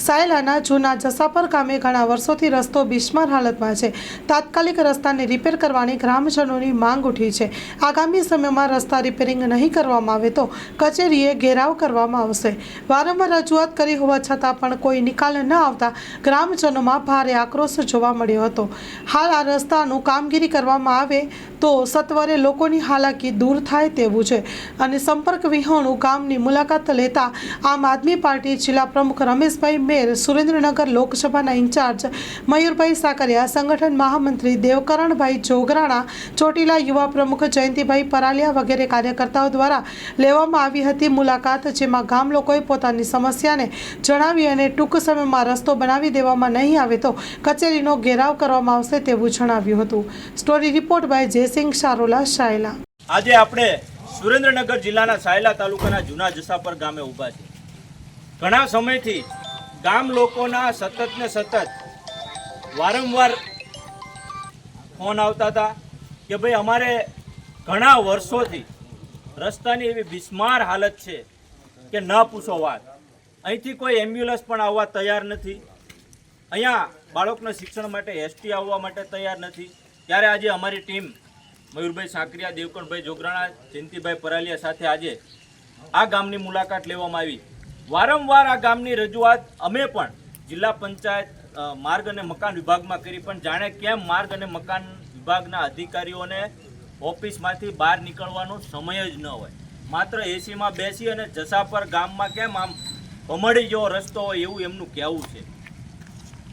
સાયલાના જૂના જસાપર ગામે ઘણા વર્ષોથી રસ્તો બિસ્માર હાલતમાં છે. તાત્કાલિક રસ્તાને રિપેર કરવાની ગ્રામજનોની માંગ ઉઠી છે. આગામી સમયમાં રસ્તા રિપેરિંગ નહીં કરવામાં આવે તો કચેરીએ ઘેરાવ કરવામાં આવશે. વારંવાર રજૂઆત કરી હોવા છતાં પણ કોઈ નિકાલ ન આવતા ગ્રામજનોમાં ભારે આક્રોશ જોવા મળ્યો હતો. હાલ આ રસ્તાનું કામગીરી કરવામાં આવે તો સત્વરે લોકોની હાલાકી દૂર થાય તેવું છે. અને સંપર્ક વિહોણું ગામની મુલાકાત લેતા આમ આદમી પાર્ટી જિલ્લા પ્રમુખ રમેશભાઈ મેર, સુરેન્દ્રનગર લોકસભાના ઇન્ચાર્જ મયુરભાઈ સાકરિયા, સંગઠન મહામંત્રી દેવકરણભાઈ જોગરાણા, ચોટીલા યુવા પ્રમુખ જયંતિભાઈ પરાલિયા વગેરે કાર્યકર્તાઓ દ્વારા લેવામાં આવી હતી મુલાકાત, જેમાં ગામ લોકોએ પોતાની સમસ્યાને જણાવી અને ટૂંક સમયમાં રસ્તો બનાવી દેવામાં નહીં આવે તો કચેરીનો ઘેરાવ કરવામાં આવશે તેવું જણાવ્યું હતું. Story report by Jaysinh Sharola Sayla આજે આપણે સુરેન્દ્રનગર જિલ્લાના સાયલા તાલુકાના જૂના જસાપર ગામે ઊભા છે ઘણા સમયથી ગામ લોકોના સતત ને સતત વારંવાર ફોન આવતા હતા કે ભાઈ અમારે ઘણા વર્ષોથી રસ્તાની એવી બિસ્માર હાલત છે કે ન પૂછો વાત. અહીંથી કોઈ એમ્બ્યુલન્સ પણ આવવા તૈયાર નથી. અહીંયા બાળકના શિક્ષણ માટે, એસટી આવવા માટે તૈયાર નથી. ત્યારે આજે અમારી ટીમ મયુરભાઈ સાંકરિયા, દેવકણભાઈ જોગરાણા, જયંતિભાઈ પરાલિયા સાથે આજે આ ગામની મુલાકાત લેવામાં આવી. વારંવાર આ ગામની રજૂઆત અમે પણ જિલ્લા પંચાયત માર્ગ અને મકાન વિભાગમાં કરી પણ જાણે કેમ માર્ગ અને મકાન વિભાગના અધિકારીઓને ઓફિસમાંથી બહાર નીકળવાનો સમય જ ન હોય. માત્ર એસીમાં બેસી અને જસાપર ગામમાં કેમ આમ ભમડી જેવો રસ્તો હોય એવું એમનું કહેવું છે.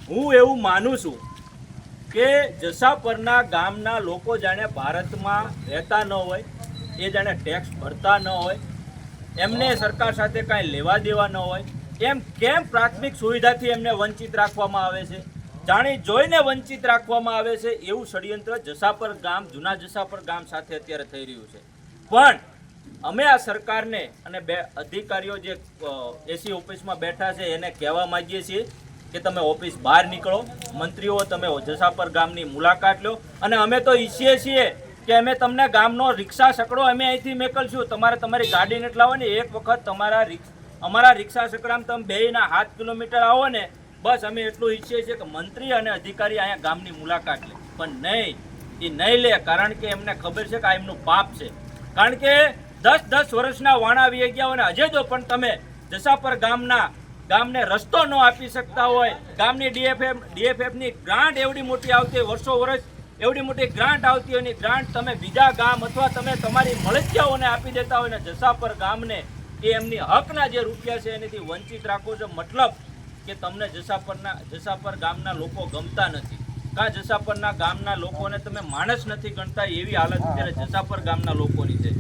હું એવું માનું છું કે જસાપરના ગામના લોકો જાણે ભારતમાં રહેતા ન હોય, એ જાણે ટેક્સ ભરતા ન હોય, એમને સરકાર સાથે કાંઈ લેવા દેવા ન હોય, એમ કેમ પ્રાથમિક સુવિધાથી એમને વંચિત રાખવામાં આવે છે? જાણી જોઈને વંચિત રાખવામાં આવે છે એવું ષડયંત્ર જસાપર ગામ, જૂના જસાપર ગામ સાથે અત્યારે થઈ રહ્યું છે. પણ અમે આ સરકારને અને બે અધિકારીઓ જે એસી ઓફિસમાં બેઠા છે એને કહેવા માંગીએ છીએ કે તમે ઓફિસ બહાર નીકળો, મંત્રીઓ, તમે જસાપર ગામની મુલાકાત લો. અને અમે તો ઈચ્છીએ છીએ કે અમે તમને ગામનો રિક્ષા સકડો, અમે અહીંથી મેકલશું. તમારે તમારી ગાડી નથી લાવવાની એક વખત તમારા અમારા રિક્ષા સકડામાં તમે બેયના હાથ કિલોમીટર આવો ને, બસ અમે એટલું ઈચ્છીએ છીએ કે મંત્રી અને અધિકારી અહીંયા ગામની મુલાકાત લે. પણ નહીં એ નહીં લે, કારણ કે એમને ખબર છે કે આ એમનું પાપ છે. કારણ કે દસ દસ વર્ષના વાણા વી ગયા અને હજે જો પણ તમે જસાપર ગામના ગામને રસ્તો ન આપી શકતા હોય. ગામની ડીએફએફ ડીએફએફની ગ્રાન્ટ એવડી મોટી આવતી વર્ષો વર્ષ એવડી મોટી ગ્રાન્ટ આવતી હોય એની ગ્રાન્ટ તમે બીજા ગામ અથવા તમે તમારી મળતિયાઓને આપી દેતા હોય ને જસાપર ગામને, એ એમની હકના જે રૂપિયા છે એનાથી વંચિત રાખો છો. મતલબ કે તમને જસાપરના, જસાપર ગામના લોકો ગમતા નથી. કાં જસાપરના ગામના લોકોને તમે માણસ નથી ગણતા એવી હાલત અત્યારે જસાપર ગામના લોકોની છે.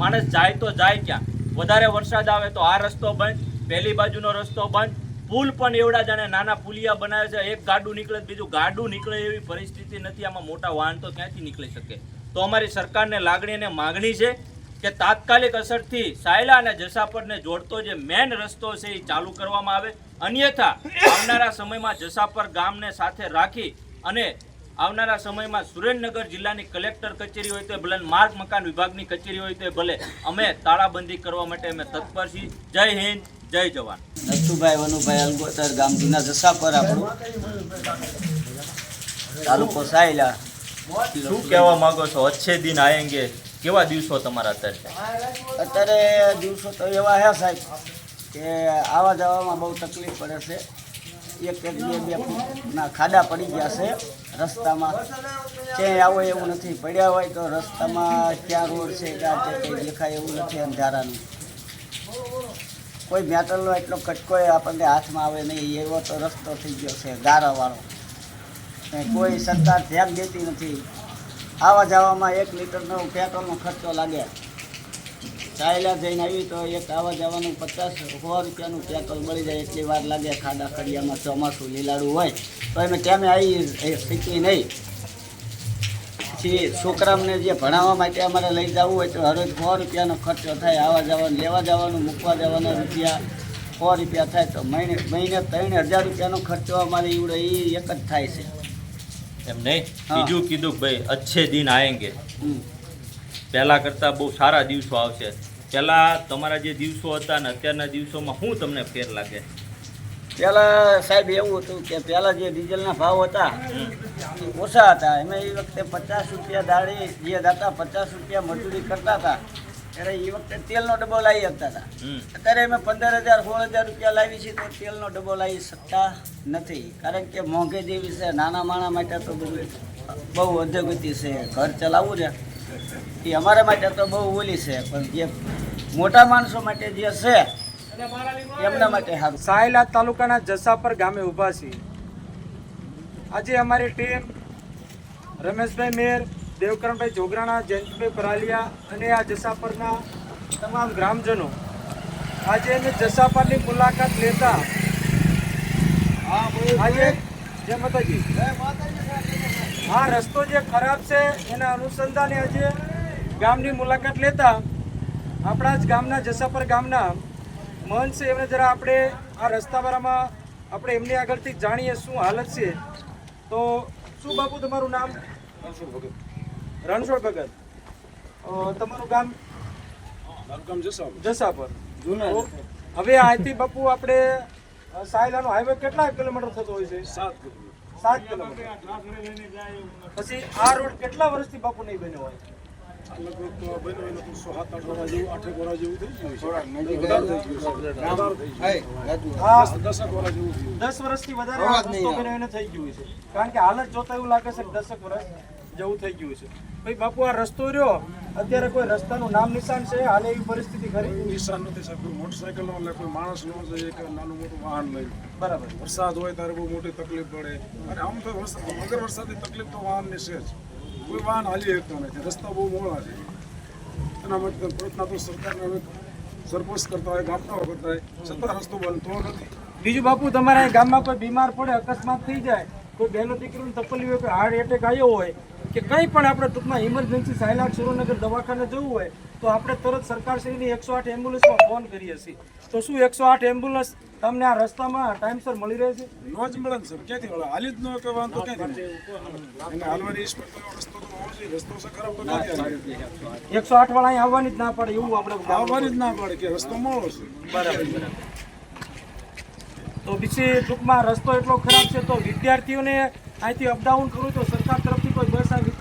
માણસ જાય તો જાય ક્યાં? વધારે વરસાદ આવે તો આ રસ્તો બંધ. પહેલી બાજુનો રસ્તો બંધ. પુલ પણ એવડા જાણે નાના પુલિયા બનાવે છે. એક ગાડું નીકળે બીજું ગાડું નીકળે એવી પરિસ્થિતિ નથી. આમાં મોટા વાહન તો ક્યાંથી નીકળી શકે? તો અમારી સરકારને લાગણી અને માગણી છે કે તાત્કાલિક અસરથી સાયલા અને જસાપરને જોડતો જે મેન રસ્તો છે એ ચાલુ કરવામાં આવે. અન્યથા આવનારા સમયમાં જસાપર ગામને સાથે રાખી અને આવનારા સમયમાં સુરેન્દ્રનગર જિલ્લાની કલેક્ટર કચેરી હોય તો ભલે, માર્ગ મકાન વિભાગની કચેરી હોય તો ભલે, અમે તાળાબંધી કરવા માટે અમે તત્પર છીએ. જય હિન્દ. જય જવાન. નથુભાઈ વનુભાઈ અલગોતર ગામ જૂના જસાપર આપણું. તાલુકો સાયલા. શું કહેવા માંગો છો? અચ્છે દિન આયેંગે કેવા દિવસો તમારા અત્યારે? અત્યારે દિવસો તો એવા હે સાહેબ કે આવા જવામાં બહુ તકલીફ પડે છે. એક એક બે બે ના ખાડા પડી ગયા છે. રસ્તામાં ક્યાંય આવો એવું નથી. પડ્યા હોય તો રસ્તામાં ક્યાં રોડ છે ક્યાં છે કંઈ દેખાય એવું નથી અંધારાનું. કોઈ મેટલનો એટલો કટકોય આપણને હાથમાં આવે નહીં, એવો તો રસ્તો થઈ ગયો છે, ગારાવાળો. કોઈ સરકાર ધ્યાન દેતી નથી. આવા જવામાં એક લીટરનો પેટ્રોલનો ખર્ચો લાગે. ચાયલા જઈને આવી તો એક આવા જવાનું પચાસ સો રૂપિયાનું પેટ્રોલ મળી જાય એટલી વાર લાગે. ખાડા ખડિયામાં ચોમાસું લીલાડું હોય, તો એમ ટાઈમે આવી શીખી નહીં. પછી છોકરાઓને જે ભણાવવા માટે અમારે લઈ જવું હોય તો હરોજ સો રૂપિયાનો ખર્ચો થાય. આવવા જવાનું લેવા જવાનું મૂકવા જવાના રૂપિયા સો રૂપિયા થાય તો મહિને મહિને ત્રણ હજાર રૂપિયાનો ખર્ચો અમારે ઈવડો એ એક જ થાય છે. એમ નહીં? બીજું કીધું કે ભાઈ અચ્છે દિન આયેંગે. હમ. પહેલા કરતાં બહુ સારા દિવસો આવશે. પહેલા તમારા જે દિવસો હતા ને અત્યારના દિવસોમાં શું તમને ફેર લાગે? પહેલાં સાહેબ એવું હતું કે પહેલાં જે ડીઝલના ભાવ હતા એ ઓછા હતા. એમાં એ વખતે પચાસ રૂપિયા દાળી જે હતા પચાસ રૂપિયા મજૂરી કરતા હતા ત્યારે એ વખતે તેલનો ડબ્બો લાવી શકતા હતા. અત્યારે અમે પંદર હજાર સોળ હજાર રૂપિયા લાવી છીએ તો તેલનો ડબ્બો લાવી શકતા નથી. કારણ કે મોંઘે જેવી છે નાના માણા માટે તો બધું બહુ અધોગતિ છે. ઘર ચલાવવું છે. એ અમારા માટે તો બહુ ઓલી છે. પણ જે મોટા માણસો માટે જે છે એમના માટે સારું સાયલા તાલુકાના જસાપર ગામે ઊભા છીએ. આજે અમારી ટીમ રમેશભાઈ મેર, દેવકરણભાઈ જોગરાણા, જયંતભાઈ પરાલિયા અને આ જસાપરના તમામ ગ્રામજનો આજે અમે જસાપરની મુલાકાત લેતા આજે જય માતાજી. આ રસ્તો જે ખરાબ છે એના અનુસંધાને આજે ગામની મુલાકાત લેતા આપણા જ ગામના જસાપર ગામના મહંત છે એમને જરા આપણે આ રસ્તા બારામાં આપણે એમની આગળથી જાણીએ શું હાલત છે. તો શું બાપુ તમારું નામ? રણછોડ ભગત. રણછોડ ભગત. તમારું ગામ? જસાપર. તો હવે અહીંથી બાપુ આપણે સાયલાનો હાઈવે કેટલા કિલોમીટર થતો હોય છે? સાત સાત કિલોમીટર. પછી આ રોડ કેટલા વર્ષથી બાપુ નહીં બન્યો હોય? થઈ ગયું છે. કારણ કે હાલત જોતા એવું લાગે છે દસક વર્ષ જેવું થઈ ગયું છે. ભાઈ બાપુ આ રસ્તો રહ્યો. અત્યારે કોઈ રસ્તાનું નામ નિશાન છે? હાલે એવી પરિસ્થિતિ ખરી? નિશાન નથી સાહેબ. કોઈ મોટરસાયકલ નો કોઈ માણસ નો જઈએ કે નાનું મોટું વાહન લઈ બરાબર. વરસાદ હોય ત્યારે બહુ મોટી તકલીફ પડે. અને આમ તો વરસાદ વગર વરસાદની તકલીફ તો વાહનની છે જ. કોઈ વાહન હાલી શકતો નથી. રસ્તા બહુ મોડા છે. એના માટે પ્રયત્ન સરકારને અમે સરપંચ કરતા હોય, ગામડાઓ કરતા હોય, છતાં રસ્તો બનતો નથી. બીજું બાપુ, તમારા ગામમાં કોઈ બીમાર પડે, અકસ્માત થઈ જાય, કોઈ બહેનો દીકરીને તપલી હોય, કોઈ હાર્ટ એટેક આવ્યો હોય કે કંઈ પણ આપણે ટૂંકમાં ઇમરજન્સી સાયલાટ સુરેન્દ્રનગર દવાખાને જવું હોય તો આપણે તરત સરકારશ્રીની એકસો આઠ એમ્બ્યુલન્સમાં ફોન કરીએ છીએ. તો શું એકસો આઠ એમ્બ્યુલન્સ તમને આ રસ્તામાં ટાઈમસર મળી રહે છે? નો જ મળે સર ક્યાંથી મળે? હાલી જ ન કે વાંધો ક્યાંથી હાલવાની રસ્તો તો હોવો જોઈએ રસ્તો છે ખરાબ તો ક્યાંથી એકસો આઠ વાળા અહીં આવવાની જ ના પડે એવું આપણે આવવાની જ ના પડે કે રસ્તો મળો છે. બરાબર તો બીજી ટૂંકમાં રસ્તો એટલો ખરાબ છે તો વિદ્યાર્થીઓને અહીંથી અપડાઉન કરવું તો સરકાર તરફથી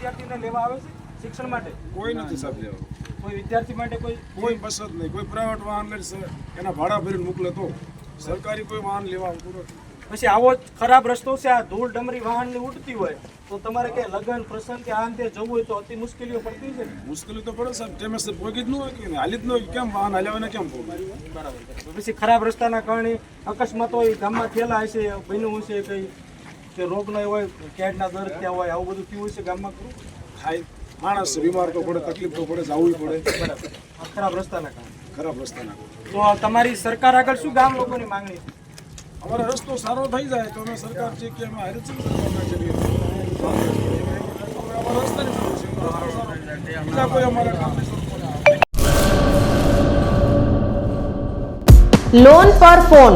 વિદ્યાર્થીઓને લેવા આવે છે શિક્ષણ માટે? કોઈ નથી સાહેબ લેવા. કોઈ વિદ્યાર્થી માટે કોઈ કોઈ બસ જ નહીં. કોઈ પ્રાઇવેટ વાહન લે છે. એના ભાડા ભરીને મોકલે તો. સરકારી કોઈ વાહન લેવા આવતું નથી. પછી આવો ખરાબ રસ્તો છે. આ ધૂળ ડમરી વાહનની ઉડતી હોય તો તમારે કે લગ્ન પ્રસંગ કે આ અંતે જવું હોય તો અતિ મુશ્કેલીઓ પડતી છે મુશ્કેલી તો પડે સાહેબ. તેમ સર ભોગી જ ન હોય કે હાલી જ ન હોય કેમ વાહન હોય કેમ પહોંચે બરાબર. પછી ખરાબ રસ્તાના કારણે અકસ્માતો એ ગામમાં થયેલા હશે બન્યું હશે કંઈ? કે રોગનો હોય કેડના દર ત્યાં હોય આવું બધું થયું છે ગામમાં ખરું? થાય માણસ બીમાર તો પડે તકલીફ તો પડે જવું પડે. બરાબર. ખરાબ રસ્તાના કારણે. ખરાબ રસ્તાના તો તમારી સરકાર આગળ શું ગામ લોકોની માંગણી અમારો રસ્તો સારો થઈ જાય તો અમે સરકાર છે કે અમે હારે છે ને સરકારના અમારા રસ્તાની જરૂર છે. બીજા કોઈ અમારા કામ લોન પર ફોન